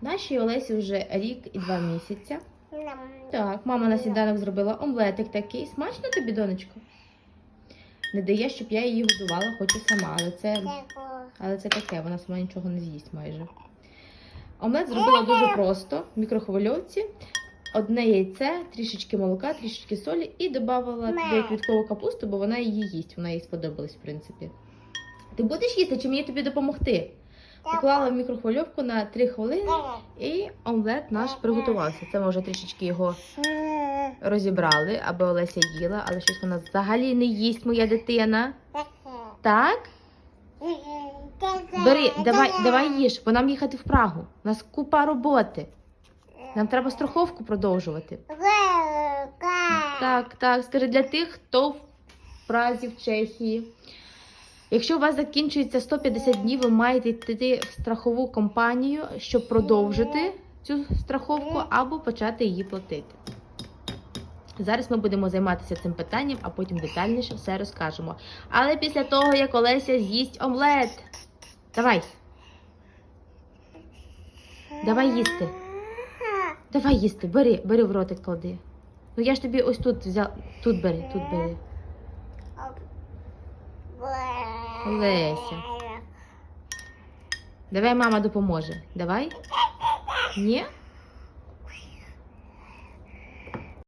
Нашій Олесі вже рік і два місяця. Так, мама на сніданок зробила омлетик такий. Смачно тобі, донечко? Не дає, щоб я її годувала, хочу сама, але це, але це таке, вона сама нічого не з'їсть майже. Омлет зробила дуже просто в мікрохвильовці. Одне яйце, трішечки молока, трішечки солі і додавала туди квіткову капусту, бо вона її їсть, вона їй сподобалась, в принципі. Ти будеш їсти чи мені тобі допомогти? Поклала в мікрохвильовку на 3 хвилини і омлет наш приготувався. Це ми вже трішечки його розібрали, аби Олеся їла, але щось вона взагалі не їсть, моя дитина. Так? Бери, давай, давай їж, бо нам їхати в Прагу. У нас купа роботи. Нам треба страховку продовжувати. Так, так, скажи для тих, хто в Празі, в Чехії. Якщо у вас закінчується 150 днів, ви маєте йти в страхову компанію, щоб продовжити цю страховку або почати її платити. Зараз ми будемо займатися цим питанням, а потім детальніше все розкажемо. Але після того, як Олеся з'їсть омлет. Давай. Давай їсти. Давай їсти, бери, бери в ротик клади. Ну я ж тобі ось тут взяв. Тут бери, тут бери. Леся. Давай мама допоможе. Давай. Ні?